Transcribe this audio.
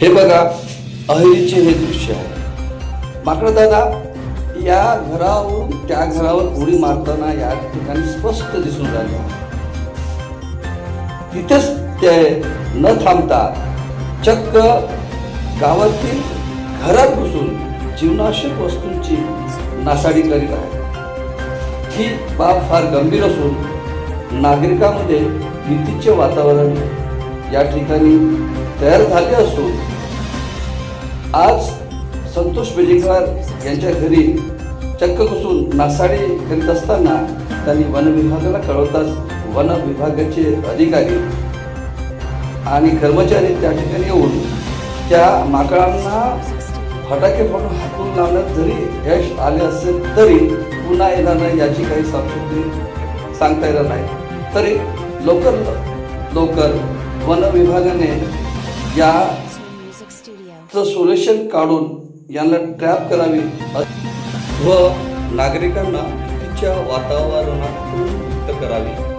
हे बघा अहिरीचे हे दृश्य आहे. मात्र दादा या घरावरून त्या घरावर उडी मारताना या ठिकाणी स्पष्ट दिसून राहिले. तिथेच ते न थांबता चक्क गावातील घरात घुसून जीवनाशक वस्तूंची नासाडी करीत आहे ही बाब फार गंभीर असून नागरिकांमध्ये भीतीचे वातावरण या ठिकाणी तयार झाले असून आज संतोष बेजेकर यांच्या घरी चक्क घुसून नासाडी करीत असताना त्यांनी वन विभागाला कळवताच वन विभागाचे अधिकारी आणि कर्मचारी त्या ठिकाणी येऊन त्या माकडांना फटाके फोडून हातून लावण्यात जरी यश आले असेल तरी पुन्हा येणार नाही याची काही साक्षी सांगता येणार नाही. तरी लवकर लवकर वन विभागाने या सोल्युशन काढून यांना ट्रॅप करावी. व नागरिकांना तिच्या वातावरणातून मुक्त करावी.